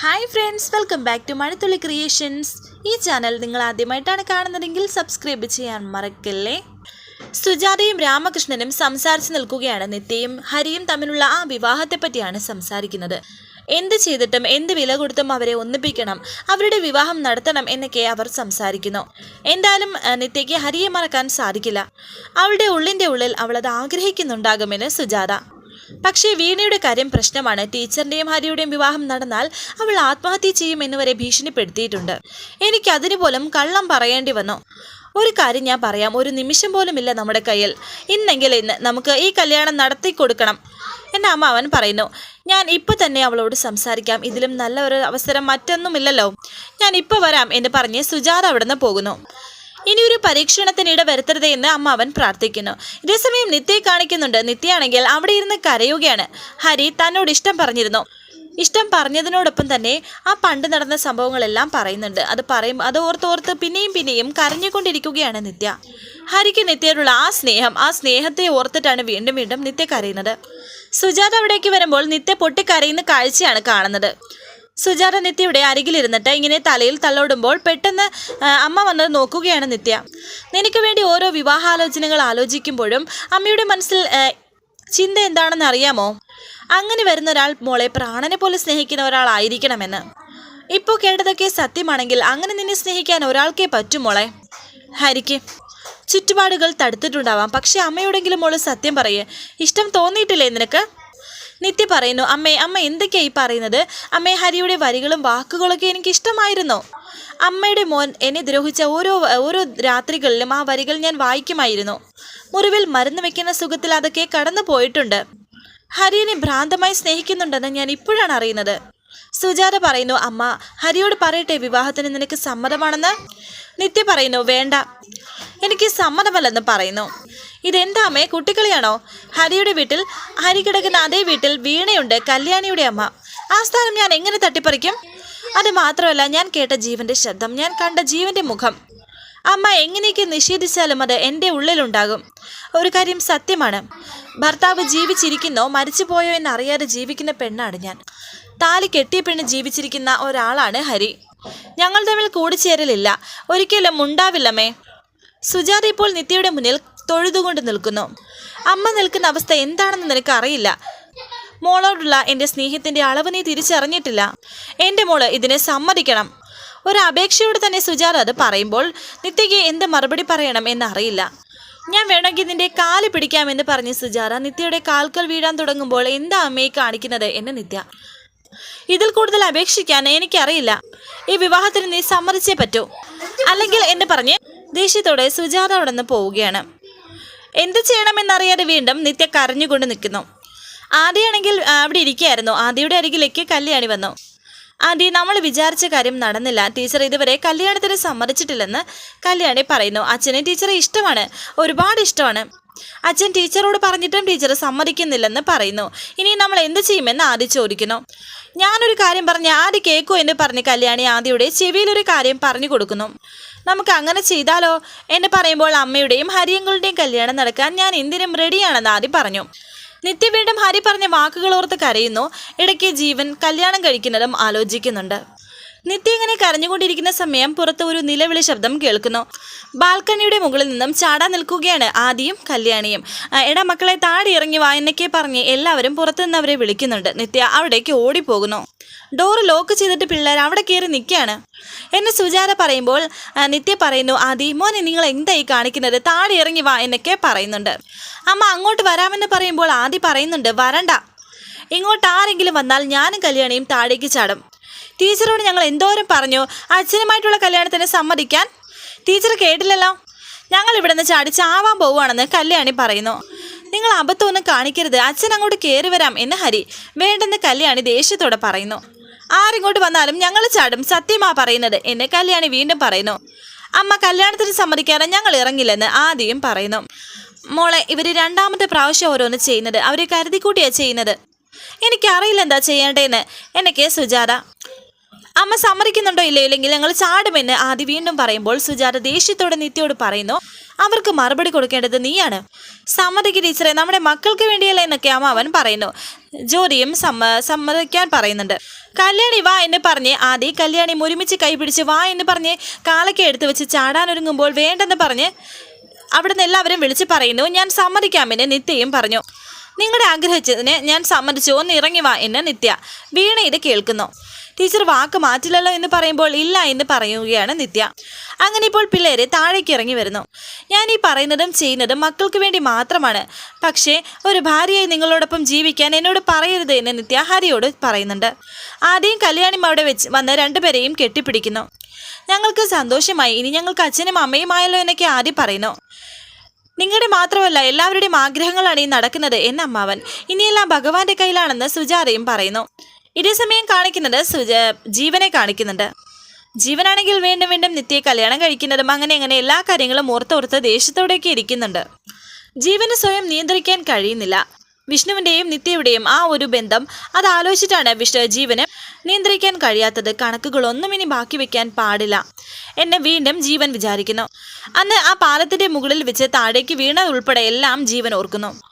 Hi friends welcome back to Mazhathulli creations ഈ channel നിങ്ങൾ ആദ്യമായിട്ടാണ് കാണുന്നതെങ്കിൽ സബ്സ്ക്രൈബ് ചെയ്യാൻ മറക്കല്ലേ? സുജാതയും രാമകൃഷ്ണനും സംസാരിച്ച് നിൽക്കുകയാണ് നിത്യയും ഹരിയും തമ്മിലുള്ള ആ വിവാഹത്തെ പറ്റിയാണ് സംസാരിക്കുന്നത്. എന്ത് ചെയ്തിട്ടും എന്ത് വില കൊടുത്തും അവരെ ഒന്നിപ്പിക്കണം അവരുടെ വിവാഹം നടത്തണം എന്നൊക്കെ അവർ സംസാരിക്കുന്നു. എന്തായാലും നിത്യയ്ക്ക് ഹരിയെ മറക്കാൻ സാധിക്കില്ല. അവളുടെ ഉള്ളിന്റെ ഉള്ളിൽ അവളത് ആഗ്രഹിക്കുന്നുണ്ടാകുമെന്ന് സുജാത. പക്ഷേ വീണയുടെ കാര്യം പ്രശ്നമാണ്. ടീച്ചറിന്റെയും ഹരിയുടെയും വിവാഹം നടന്നാൽ അവൾ ആത്മഹത്യ ചെയ്യുമെന്ന് വരെ ഭീഷണിപ്പെടുത്തിയിട്ടുണ്ട്. എനിക്ക് അതിനു പോലും കള്ളം പറയേണ്ടി വന്നു. ഒരു കാര്യം ഞാൻ പറയാം. ഒരു നിമിഷം പോലും ഇല്ല നമ്മുടെ കയ്യിൽ. ഇന്നെങ്കിൽ ഇന്ന് നമുക്ക് ഈ കല്യാണം നടത്തി കൊടുക്കണം എന്റെ അമ്മ അവൻ പറയുന്നു. ഞാൻ ഇപ്പൊ തന്നെ അവളോട് സംസാരിക്കാം. ഇതിലും നല്ല ഒരു അവസരം മറ്റൊന്നുമില്ലല്ലോ. ഞാൻ ഇപ്പൊ വരാം എന്ന് പറഞ്ഞ് സുജാത അവിടുന്ന് പോകുന്നു. ഇനി ഒരു പരീക്ഷണത്തിനിട വരുത്തരുത് എന്ന് അമ്മ അവൻ പ്രാർത്ഥിക്കുന്നു. ഇതേസമയം നിത്യയെ കാണിക്കുന്നുണ്ട്. നിത്യയാണെങ്കിൽ അവിടെ ഇരുന്ന് കരയുകയാണ്. ഹരി തന്നോട് ഇഷ്ടം പറഞ്ഞിരുന്നു. ഇഷ്ടം പറഞ്ഞതിനോടൊപ്പം തന്നെ ആ പണ്ട് നടന്ന സംഭവങ്ങളെല്ലാം പറയുന്നുണ്ട്. അത് പറയും അത് ഓർത്തോർത്ത് പിന്നെയും പിന്നെയും കരഞ്ഞുകൊണ്ടിരിക്കുകയാണ് നിത്യ. ഹരിക്ക് നിത്യയോടുള്ള ആ സ്നേഹം ആ സ്നേഹത്തെ ഓർത്തിട്ടാണ് വീണ്ടും വീണ്ടും നിത്യ കരയുന്നത്. സുജാത അവിടേക്ക് വരുമ്പോൾ നിത്യ പൊട്ടിക്കരയുന്ന കാഴ്ചയാണ് കാണുന്നത്. സുജാത നിത്യയുടെ അരികിലിരുന്നിട്ട് ഇങ്ങനെ തലയിൽ തള്ളോടുമ്പോൾ പെട്ടെന്ന് അമ്മ വന്നത് നോക്കുകയാണ് നിത്യ. നിനക്ക് വേണ്ടി ഓരോ വിവാഹാലോചനകൾ ആലോചിക്കുമ്പോഴും അമ്മയുടെ മനസ്സിൽ ചിന്ത എന്താണെന്ന് അറിയാമോ? അങ്ങനെ വരുന്ന ഒരാൾ മോളെ പ്രാണനെ പോലെ സ്നേഹിക്കുന്ന ഒരാളായിരിക്കണമെന്ന് ഇപ്പോൾ കേട്ടതൊക്കെ സത്യമാണെങ്കിൽ അങ്ങനെ നിന്നെ സ്നേഹിക്കാൻ ഒരാൾക്കേ പറ്റും മോളെ. ഹരിക്ക് ചുറ്റുപാടുകൾ തടുത്തിട്ടുണ്ടാവാം. പക്ഷെ അമ്മയോടെങ്കിലും മോൾ സത്യം പറയേ. ഇഷ്ടം തോന്നിയിട്ടില്ലേ നിനക്ക്? നിത്യ പറയുന്നു അമ്മേ അമ്മ എന്തൊക്കെയാ ഈ പറയുന്നത്? അമ്മേ ഹരിയുടെ വരികളും വാക്കുകളൊക്കെ എനിക്ക് ഇഷ്ടമായിരുന്നു അമ്മയുടെ മോൻ എന്നെ ദ്രോഹിച്ച ഓരോ ഓരോ രാത്രികളിലും ആ വരികൾ ഞാൻ വായിക്കുമായിരുന്നു. മുറിവിൽ മരുന്ന് വെക്കുന്ന സുഖത്തിൽ അതൊക്കെ കടന്നു പോയിട്ടുണ്ട്. ഹരിയെ ഭ്രാന്തമായി സ്നേഹിക്കുന്നുണ്ടെന്ന് ഞാൻ ഇപ്പോഴാണ് അറിയുന്നത്. സുജാത പറയുന്നു അമ്മ ഹരിയോട് പറയട്ടെ വിവാഹത്തിന് നിനക്ക് സമ്മതമാണെന്ന്? നിത്യ പറയുന്നു വേണ്ട. എനിക്ക് സമ്മതമല്ലെന്ന് പറയുന്നു. ഇതെന്താ അമ്മേ കുട്ടിക്കളിയാണോ? ഹരിയുടെ വീട്ടിൽ ഹരി കിടക്കുന്ന അതേ വീട്ടിൽ വീണയുണ്ട് കല്യാണിയുടെ അമ്മ. ആ സ്ഥാനം ഞാൻ എങ്ങനെ തട്ടിപ്പറിക്കും? അത് മാത്രമല്ല ഞാൻ കേട്ട ജീവന്റെ ശബ്ദം ഞാൻ കണ്ട ജീവന്റെ മുഖം. അമ്മ എങ്ങനെയൊക്കെ നിഷേധിച്ചാലും അത് എന്റെ ഉള്ളിലുണ്ടാകും. ഒരു കാര്യം സത്യമാണ്. ഭർത്താവ് ജീവിച്ചിരിക്കുന്നോ മരിച്ചുപോയോ എന്നറിയാതെ ജീവിക്കുന്ന പെണ്ണാണ് ഞാൻ. താലി കെട്ടിയ പെണ്ണ് ജീവിച്ചിരിക്കുന്ന ഒരാളാണ് ഹരി. ഞങ്ങൾ തമ്മിൽ കൂടിച്ചേരലില്ല. ഒരിക്കലും ഉണ്ടാവില്ലമ്മേ. സുജാത ഇപ്പോൾ നിത്യയുടെ മുന്നിൽ തൊഴുതുകൊണ്ട് നിൽക്കുന്നു. അമ്മ നിൽക്കുന്ന അവസ്ഥ എന്താണെന്ന് നിനക്ക് അറിയില്ല മോളോടുള്ള എന്റെ സ്നേഹത്തിന്റെ അളവ് നീ തിരിച്ചറിഞ്ഞിട്ടില്ല. എന്റെ മോൾ ഇതിനെ സമ്മതിക്കണം. ഒരു അപേക്ഷയോട് തന്നെ സുജാത അത് പറയുമ്പോൾ നിത്യയ്ക്ക് എന്ത് മറുപടി പറയണം എന്നറിയില്ല. ഞാൻ വേണമെങ്കിൽ നിന്റെ കാൽ പിടിക്കാമെന്ന് പറഞ്ഞ് സുജാത നിത്യയുടെ കാൽക്കൽ വീഴാൻ തുടങ്ങുമ്പോൾ എന്താ അമ്മയെ കാണിക്കുന്നത് എന്ന് നിത്യ. ഇതിൽ കൂടുതൽ അപേക്ഷിക്കാൻ എനിക്കറിയില്ല. ഈ വിവാഹത്തിന് നീ സമ്മതിച്ചേ പറ്റൂ. അല്ലെങ്കിൽ എന്ന് പറഞ്ഞ് ദേഷ്യത്തോടെ സുജാത അവിടെ നിന്ന് പോവുകയാണ്. എന്ത് ചെയ്യണമെന്നറിയാതെ വീണ്ടും നിത്യ കരഞ്ഞുകൊണ്ട് നിൽക്കുന്നു. ആദ്യയാണെങ്കിൽ അവിടെ ഇരിക്കുകയായിരുന്നു. ആദ്യയുടെ അരികിലേക്ക് കല്യാണി വന്നു. ആദ്യ നമ്മൾ വിചാരിച്ച കാര്യം നടന്നില്ല. ടീച്ചർ ഇതുവരെ കല്യാണത്തിന് സമ്മതിച്ചിട്ടില്ലെന്ന് കല്യാണി പറയുന്നു. അച്ഛനെ ടീച്ചറെ ഇഷ്ടമാണ്. ഒരുപാട് ഇഷ്ടമാണ്. അച്ഛൻ ടീച്ചറോട് പറഞ്ഞിട്ടും ടീച്ചർ സമ്മതിക്കുന്നില്ലെന്ന് പറയുന്നു. ഇനി നമ്മൾ എന്ത് ചെയ്യുമെന്ന് ആദ്യ ചോദിക്കുന്നു. ഞാനൊരു കാര്യം പറഞ്ഞ് ആദ്യ കേൾക്കൂ എന്ന് പറഞ്ഞ് കല്യാണി ആദ്യയുടെ ചെവിയിലൊരു കാര്യം പറഞ്ഞു കൊടുക്കുന്നു. നമുക്ക് അങ്ങനെ ചെയ്താലോ എന്ന് പറയുമ്പോൾ അമ്മയുടെയും ഹരിയങ്ങളുടെയും കല്യാണം നടക്കാൻ ഞാൻ എന്തിനും റെഡിയാണെന്ന് ആദ്യം പറഞ്ഞു. നിത്യ വീണ്ടും ഹരി പറഞ്ഞ വാക്കുകൾ ഓർത്ത് കരയുന്നു. ഇടയ്ക്ക് ജീവൻ കല്യാണം കഴിക്കുന്നതും ആലോചിക്കുന്നുണ്ട്. നിത്യ ഇങ്ങനെ കരഞ്ഞുകൊണ്ടിരിക്കുന്ന സമയം പുറത്ത് ഒരു നിലവിളി ശബ്ദം കേൾക്കുന്നു. ബാൽക്കണിയുടെ മുകളിൽ നിന്നും ചാടാൻ നിൽക്കുകയാണ് ആദിയും കല്യാണിയും. എടാ മക്കളെ താടി ഇറങ്ങി വാ എന്നൊക്കെ പറഞ്ഞ് എല്ലാവരും പുറത്തുനിന്ന് അവരെ വിളിക്കുന്നുണ്ട്. നിത്യ അവിടേക്ക് ഓടിപ്പോകുന്നു. ഡോറ് ലോക്ക് ചെയ്തിട്ട് പിള്ളേർ അവിടെ കയറി നിൽക്കുകയാണ്. എന്ന് സുജാത പറയുമ്പോൾ നിത്യ പറയുന്നു ആദി മോനെ നിങ്ങൾ എന്തായി കാണിക്കുന്നത്? താടി ഇറങ്ങി വാ എന്നൊക്കെ പറയുന്നുണ്ട്. അമ്മ അങ്ങോട്ട് വരാമെന്ന് പറയുമ്പോൾ ആദി പറയുന്നുണ്ട് വരണ്ട. ഇങ്ങോട്ട് ആരെങ്കിലും വന്നാൽ ഞാനും കല്യാണിയും താഴേക്ക് ചാടും. ടീച്ചറോട് ഞങ്ങൾ എന്തോരം പറഞ്ഞു? അച്ഛനുമായിട്ടുള്ള കല്യാണത്തിന് സമ്മതിക്കാൻ? ടീച്ചർ കേട്ടില്ലല്ലോ. ഞങ്ങൾ ഇവിടെ നിന്ന് ചാടി ചാവാൻ പോവുകയാണെന്ന് കല്യാണി പറയുന്നു. നിങ്ങൾ അബദ്ധമൊന്നും കാണിക്കരുത്. അച്ഛൻ അങ്ങോട്ട് കയറി വരാം എന്ന് ഹരി വേണ്ടെന്ന് കല്യാണി ദേഷ്യത്തോടെ പറയുന്നു. ആരിങ്ങോട്ട് വന്നാലും ഞങ്ങൾ ചാടും. സത്യമാ പറയുന്നത് എന്ന് കല്യാണി വീണ്ടും പറയുന്നു. അമ്മ കല്യാണത്തിന് സമ്മതിക്കാതെ ഞങ്ങൾ ഇറങ്ങില്ലെന്ന് ആദ്യം പറയുന്നു. മോളെ ഇവർ രണ്ടാമത്തെ പ്രാവശ്യം ഓരോന്ന് ചെയ്യുന്നത്. അവരെ കരുതിക്കൂട്ടിയാ ചെയ്യുന്നത്. എനിക്കറിയില്ല എന്താ ചെയ്യേണ്ടതെന്ന് എനിക്ക് സുജാത. അമ്മ സമ്മതിക്കുന്നുണ്ടോ ഇല്ലെങ്കിൽ ഞങ്ങൾ ചാടുമെന്ന് ആദി വീണ്ടും പറയുമ്പോൾ സുജാത ദേഷ്യത്തോടെ നിത്യയോട് പറയുന്നു അവർക്ക് മറുപടി കൊടുക്കേണ്ടത് നീയാണ്. സമ്മതിക്ക് ടീച്ചറെ നമ്മുടെ മക്കൾക്ക് വേണ്ടിയല്ല എന്നൊക്കെ അമ്മ അവൻ പറയുന്നു. ജോലിയും സമ്മ സമ്മതിക്കാൻ പറയുന്നുണ്ട്. കല്യാണി വാ എന്ന് പറഞ്ഞ് ആദി കല്യാണി ഒരുമിച്ച് കൈപിടിച്ച് വാ എന്ന് പറഞ്ഞ് കാലൊക്കെ എടുത്തു വെച്ച് ചാടാനൊരുങ്ങുമ്പോൾ വേണ്ടെന്ന് പറഞ്ഞ് അവിടുന്ന് എല്ലാവരും വിളിച്ച് പറയുന്നു ഞാൻ സമ്മതിക്കാമെന്ന് നിത്യയും പറഞ്ഞു. നിങ്ങളുടെ ആഗ്രഹിച്ചതിന് ഞാൻ സമ്മതിച്ചു ഒന്ന് ഇറങ്ങി വാ എന്ന് നിത്യ വീണ ഇത് കേൾക്കുന്നു. ടീച്ചർ വാക്ക് മാറ്റില്ലല്ലോ എന്ന് പറയുമ്പോൾ ഇല്ല എന്ന് പറയുകയാണ് നിത്യ. അങ്ങനെ ഇപ്പോൾ പിള്ളേരെ താഴേക്ക് ഇറങ്ങി വരുന്നു. ഞാൻ ഈ പറയുന്നതും ചെയ്യുന്നതും മക്കൾക്ക് വേണ്ടി മാത്രമാണ്. പക്ഷേ ഒരു ഭാര്യയായി നിങ്ങളോടൊപ്പം ജീവിക്കാൻ എന്നോട് പറയരുത് എന്ന് നിത്യ ഹരിയോട് പറയുന്നുണ്ട്. ആദ്യം കല്യാണിയും അവിടെ വെച്ച് വന്ന് രണ്ടുപേരെയും കെട്ടിപ്പിടിക്കുന്നു. ഞങ്ങൾക്ക് സന്തോഷമായി. ഇനി ഞങ്ങൾക്ക് അച്ഛനും അമ്മയുമായല്ലോ എന്നൊക്കെ ആദ്യം പറയുന്നു. നിങ്ങളുടെ മാത്രമല്ല എല്ലാവരുടെയും ആഗ്രഹങ്ങളാണ് ഈ നടക്കുന്നത് എന്ന അമ്മാവൻ. ഇനിയെല്ലാം ഭഗവാന്റെ കയ്യിലാണെന്ന് സുജാതയും പറയുന്നു. ഇതേ സമയം കാണിക്കുന്നത് ജീവനെ കാണിക്കുന്നുണ്ട്. ജീവനാണെങ്കിൽ വീണ്ടും വീണ്ടും നിത്യയെ കല്യാണം കഴിക്കുന്നതും അങ്ങനെ അങ്ങനെ എല്ലാ കാര്യങ്ങളും ഓർത്തോർത്ത് ദേഷ്യത്തോടെയൊക്കെ ഇരിക്കുന്നുണ്ട്. ജീവന് സ്വയം നിയന്ത്രിക്കാൻ കഴിയുന്നില്ല. വിഷ്ണുവിന്റെയും നിത്യയുടെയും ആ ഒരു ബന്ധം അത് ആലോചിച്ചിട്ടാണ് വിഷ്ണു ജീവന് നിയന്ത്രിക്കാൻ കഴിയാത്തത്. കണക്കുകളൊന്നും ഇനി ബാക്കി വെക്കാൻ പാടില്ല. എന്നെ വീണ്ടും ജീവൻ വിചാരിക്കുന്നു. അന്ന് ആ പാലത്തിന്റെ മുകളിൽ വെച്ച് താഴേക്ക് വീണത് ഉൾപ്പെടെ എല്ലാം ജീവൻ ഓർക്കുന്നു.